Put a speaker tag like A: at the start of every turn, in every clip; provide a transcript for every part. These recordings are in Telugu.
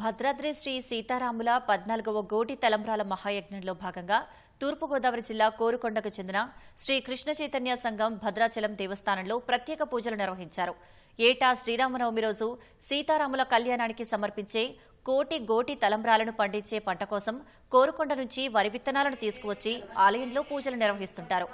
A: భద్రాద్రి శ్రీ సీతారాముల పద్నాలుగవ గోటి తలంబ్రాల మహాయజ్ఞంలో భాగంగా తూర్పుగోదావరి జిల్లా కోరుకొండకు చెందిన శ్రీ కృష్ణ చైతన్య సంఘం భద్రాచలం దేవస్థానంలో ప్రత్యేక పూజలు నిర్వహించారు. ఏటా శ్రీరామనవమి రోజు సీతారాముల కళ్యాణానికి సమర్పించే కోటి గోటి తలంబ్రాలను పండించే పంట కోసం కోరుకొండ నుంచి వరి విత్తనాలను తీసుకువచ్చి ఆలయంలో పూజలు నిర్వహిస్తుంటారు.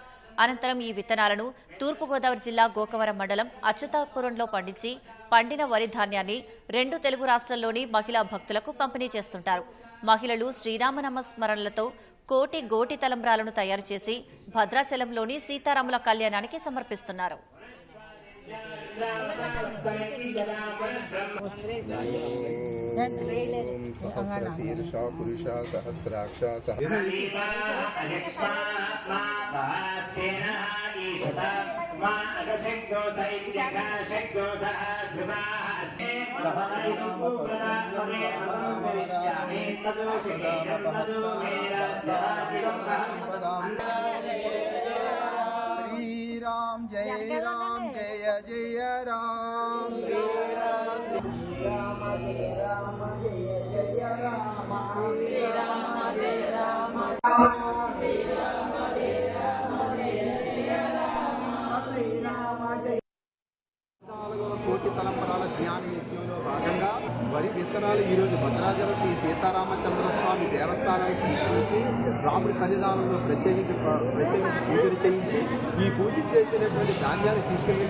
A: అనంతరం ఈ విత్తనాలను తూర్పుగోదావరి జిల్లా గోకవరం మండలం అచ్యుతాపురంలో పండించి పండిన వరి ధాన్యాన్ని రెండు తెలుగు రాష్ట్రాల్లోని మహిళా భక్తులకు పంపిణీ చేస్తుంటారు. మహిళలు శ్రీరామనామ స్మరణలతో కోటి గోటి తలంబ్రాలను తయారు చేసి భద్రాచలంలోని సీతారాముల కళ్యాణానికి సమర్పిస్తున్నారు.
B: సహస్రశీర్ష పురుష సహస్రాక్ష సహ
C: శ్రీరామ్ జయ రామ్
B: నాలుగవ కోటి తలంపరాల జ్ఞాని వరి విత్తనాలు ఈరోజు రోజు భద్రాచల శ్రీ సీతారామచంద్ర స్వామి దేవస్థానానికి తీసుకొచ్చి రాముడి సన్నిధానంలో ప్రత్యేకించి ప్రత్యేకించి పూజలు చేయించి ఈ పూజ చేసినటువంటి ధాన్యాన్ని తీసుకెళ్ళి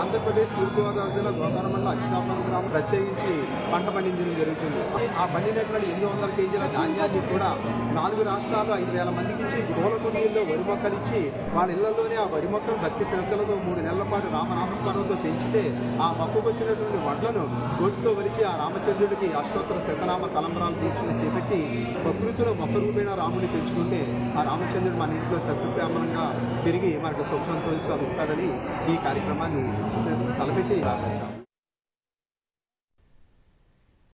B: ఆంధ్రప్రదేశ్ తూర్పుగోదావరి జిల్లా గోదావరి అచ్యుతాపురం గ్రామం ప్రత్యేకించి పంట పండించడం జరుగుతుంది. ఆ పండినటువంటి ఎనిమిది వందల కేజీల ధాన్యాన్ని కూడా నాలుగు రాష్ట్రాలు ఐదు వేల మందికి ఇచ్చి పూల కుండీల్లో వరి మొక్కలు ఇచ్చి వాళ్ళ ఇళ్ళలోనే ఆ వరి మొక్కలు భక్తి శ్రద్ధలతో మూడు నెలల పాటు రామనామస్మరణతో పెంచితే ఆ మొక్కకు వచ్చినటువంటి వడ్లను గోటితో వలిచి ఆ రామచంద్రుడికి అష్టోత్తర శతనామ తలంబరాలు దీక్షలు చేపట్టి ప్రకృతిలో మొక్క రూపేణ రాముని పెంచుకుంటే ఆ రామచంద్రుడు మన ఇంట్లో సస్యశ్యామలంగా పెరిగి మనకు సుఖ సంతోషాలు ఇస్తాడని ఈ కార్యక్రమాన్ని తలపెట్టి రాపించాం